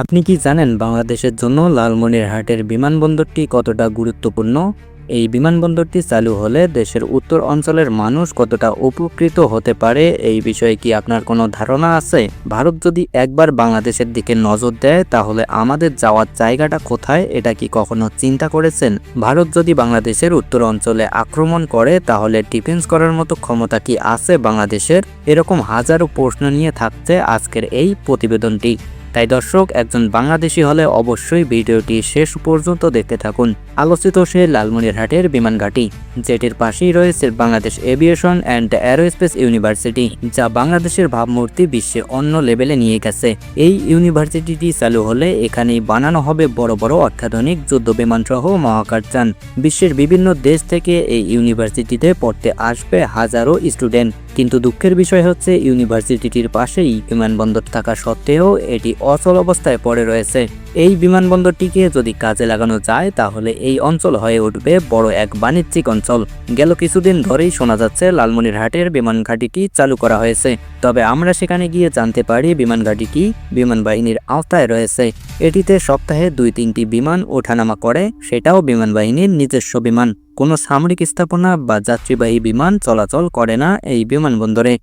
আপনি কি জানেন বাংলাদেশের জন্য লালমনিরহাটের বিমানবন্দরটি কতটা গুরুত্বপূর্ণ? এই বিমানবন্দরটি চালু হলে দেশের উত্তর অঞ্চলের মানুষ কতটা উপকৃত হতে পারে? এই বিষয়ে কি আপনার কোনো ধারণা আছে? ভারত যদি একবার বাংলাদেশের দিকে নজর দেয়, তাহলে আমাদের যাওয়ার জায়গাটা কোথায়? এটা কি কখনো চিন্তা করেছেন? ভারত যদি বাংলাদেশের উত্তর অঞ্চলে আক্রমণ করে, তাহলে ডিফেন্স করার মতো ক্ষমতা কি আছে বাংলাদেশের? এরকম হাজারো প্রশ্ন নিয়ে থাকছে আজকের এই প্রতিবেদনটি। তাই দর্শক, একজন বাংলাদেশি হলে অবশ্যই ভিডিওটি শেষ পর্যন্ত দেখতে থাকুন। আলোচিত সে লালমনিরহাটের বিমানঘাটি যেটির পাশেই রয়েছে Bangladesh aviation and aerospace university, যা বাংলাদেশের ভাবমূর্তি বিশ্বে অন্য লেভেলে নিয়ে গেছে। এই ইউনিভার্সিটিটি চালু হলে এখানেই বানানো হবে বড় বড় অত্যাধুনিক যুদ্ধ বিমান সহ মহাকাশযান বিশ্বের বিভিন্ন দেশ থেকে এই ইউনিভার্সিটিতে পড়তে আসবে হাজারো স্টুডেন্ট। কিন্তু দুঃখের বিষয় হচ্ছে, ইউনিভার্সিটিটির পাশেই বিমানবন্দর থাকা সত্ত্বেও এটি অচল অবস্থায় পড়ে রয়েছে। এই বিমানবন্দরটিকে যদি কাজে লাগানো যায়, তাহলে এই অঞ্চল হয়ে উঠবে বড় এক বাণিজ্যিক অঞ্চল। গেল কিছুদিন ধরেই শোনা যাচ্ছে, লালমনিরহাটের বিমান ঘাঁটিটি চালু করা হয়েছে। তবে আমরা সেখানে গিয়ে জানতে পারি বিমান ঘাঁটিটি বিমান বাহিনীর আওতায় রয়েছে। এটিতে সপ্তাহে দুই তিনটি বিমান ওঠানামা করে, সেটাও বিমান বাহিনীর নিজস্ব বিমান। কোনো সামরিক স্থাপনা বা যাত্রীবাহী বিমান চলাচল করে না এই বিমানবন্দরে।